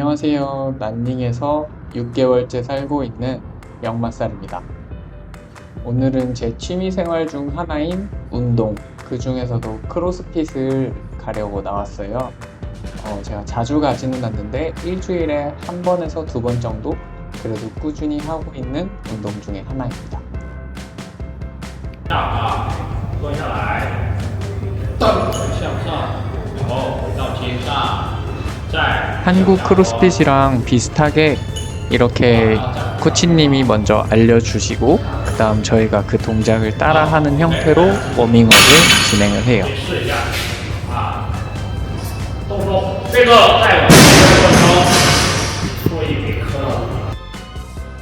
안녕하세요. 난닝에서 6개월째 살고 있는 영마살입니다. 오늘은 제 취미 생활 중 하나인 운동, 그 중에서도 크로스핏을 가려고 나왔어요. 어, 제가 자주 가지는 않는데 일주일에 한 번에서 두 번 정도 그래도 꾸준히 하고 있는 운동 중에 하나입니다. 啊， 한국 크로스핏이랑 비슷하게 이렇게 코치님이 먼저 알려주시고 그 다음 저희가 그 동작을 따라하는 형태로 워밍업을 진행을 해요.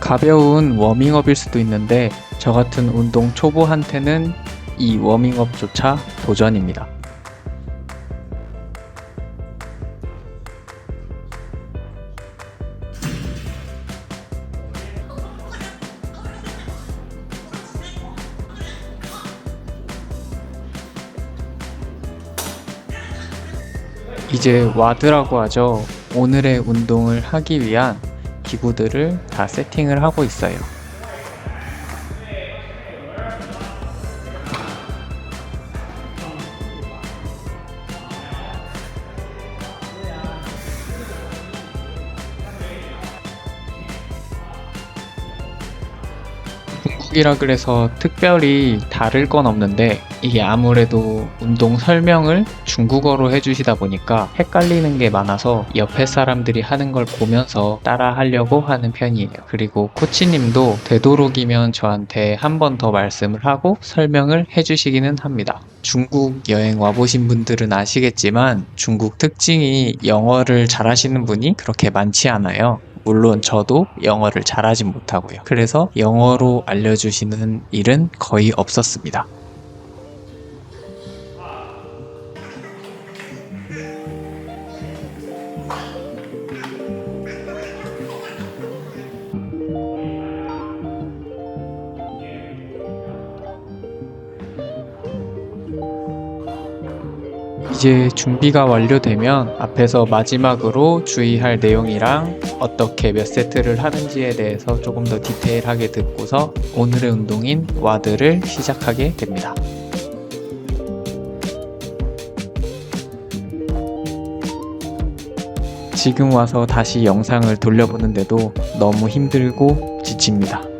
가벼운 워밍업일 수도 있는데 저 같은 운동 초보한테는 이 워밍업조차 도전입니다. 이제 와드라고 하죠. 오늘의 운동을 하기 위한 기구들을 다 세팅을 하고 있어요. 중국이라 그래서 특별히 다를 건 없는데 이게 아무래도 운동 설명을 중국어로 해주시다 보니까 헷갈리는 게 많아서 옆에 사람들이 하는 걸 보면서 따라 하려고 하는 편이에요. 그리고 코치님도 되도록이면 저한테 한 번 더 말씀을 하고 설명을 해주시기는 합니다. 중국 여행 와보신 분들은 아시겠지만 중국 특징이 영어를 잘하시는 분이 그렇게 많지 않아요. 물론 저도 영어를 잘하진 못하고요. 그래서 영어로 알려주시는 일은 거의 없었습니다. 이제 준비가 완료되면 앞에서 마지막으로 주의할 내용이랑 어떻게 몇 세트를 하는지에 대해서 조금 더 디테일하게 듣고서 오늘의 운동인 와드를 시작하게 됩니다. 지금 와서 다시 영상을 돌려보는데도 너무 힘들고 지칩니다.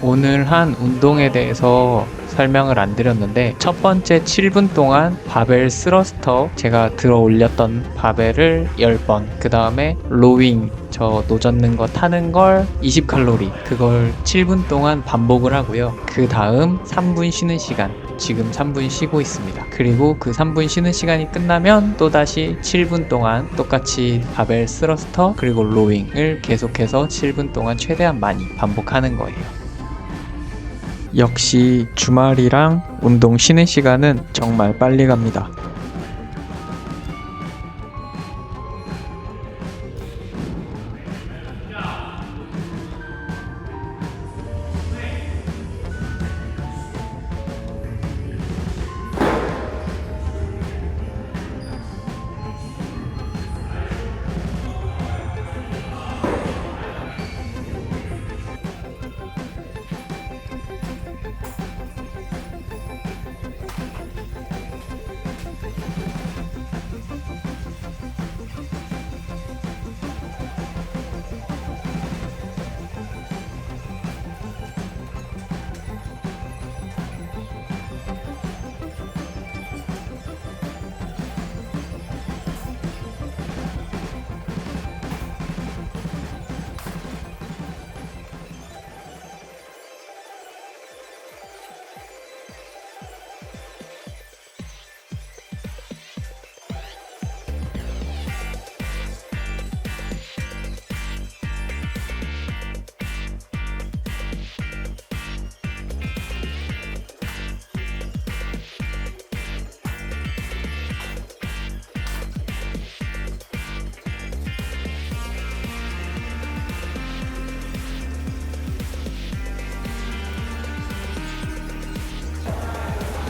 오늘 한 운동에 대해서 설명을 안 드렸는데 첫 번째 7분 동안 바벨 스러스터 제가 들어 올렸던 바벨을 10번 그 다음에 로윙 저 노젓는 거 타는 걸 20칼로리 그걸 7분 동안 반복을 하고요. 그 다음 3분 쉬는 시간 지금 3분 쉬고 있습니다. 그리고 그 3분 쉬는 시간이 끝나면 또다시 7분 동안 똑같이 바벨 스러스터 그리고 로윙을 계속해서 7분 동안 최대한 많이 반복하는 거예요 역시 주말이랑 운동 쉬는 시간은 정말 빨리 갑니다.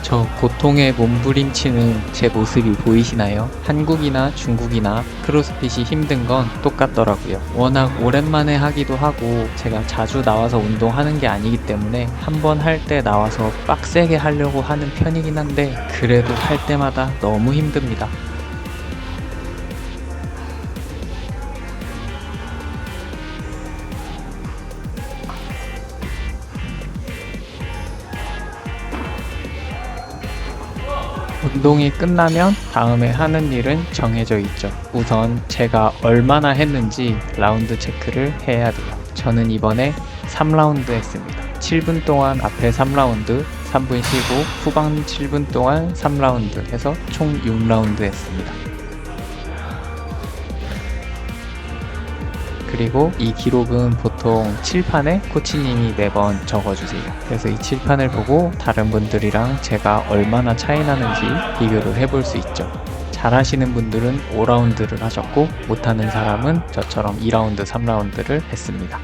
저 고통에 몸부림치는 제 모습이 보이시나요? 한국이나 중국이나 크로스핏이 힘든 건 똑같더라고요. 워낙 오랜만에 하기도 하고 제가 자주 나와서 운동하는 게 아니기 때문에 한 번 할 때 나와서 빡세게 하려고 하는 편이긴 한데 그래도 할 때마다 너무 힘듭니다. 운동이 끝나면 다음에 하는 일은 정해져 있죠. 우선 제가 얼마나 했는지 라운드 체크를 해야 돼요. 저는 이번에 3라운드 했습니다. 7분 동안 앞에 3라운드, 3분 쉬고 후방 7분 동안 3라운드 해서 총 6라운드 했습니다. 그리고 이 기록은 보통 칠판에 코치님이 매번 적어주세요. 그래서 이 칠판을 보고 다른 분들이랑 제가 얼마나 차이 나는지 비교를 해볼 수 있죠. 잘하시는 분들은 5라운드를 하셨고 못하는 사람은 저처럼 2라운드, 3라운드를 했습니다.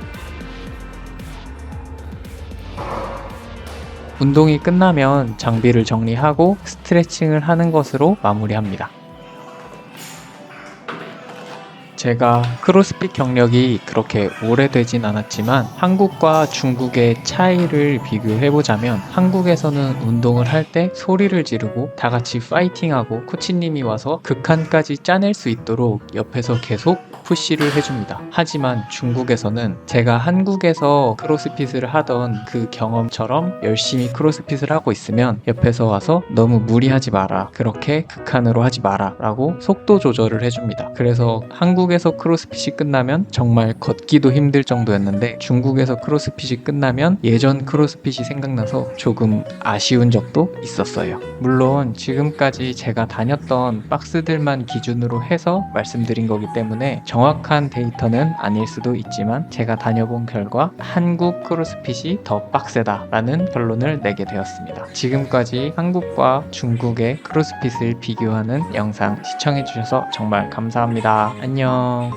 운동이 끝나면 장비를 정리하고 스트레칭을 하는 것으로 마무리합니다. 제가 크로스핏 경력이 그렇게 오래되진 않았지만 한국과 중국의 차이를 비교해보자면 한국에서는 운동을 할 때 소리를 지르고 다 같이 파이팅하고 코치님이 와서 극한까지 짜낼 수 있도록 옆에서 계속 푸시를 해줍니다. 하지만 중국에서는 제가 한국에서 크로스핏을 하던 그 경험처럼 열심히 크로스핏을 하고 있으면 옆에서 와서 너무 무리하지 마라. 그렇게 극한으로 하지 마라. 라고 속도 조절을 해줍니다. 그래서 한국에서 크로스핏이 끝나면 정말 걷기도 힘들 정도였는데 중국에서 크로스핏이 끝나면 예전 크로스핏이 생각나서 조금 아쉬운 적도 있었어요. 물론 지금까지 제가 다녔던 박스들만 기준으로 해서 말씀드린 거기 때문에 정확한 데이터는 아닐 수도 있지만 제가 다녀본 결과 한국 크로스핏이 더 빡세다라는 결론을 내게 되었습니다. 지금까지 한국과 중국의 크로스핏을 비교하는 영상 시청해주셔서 정말 감사합니다. 안녕.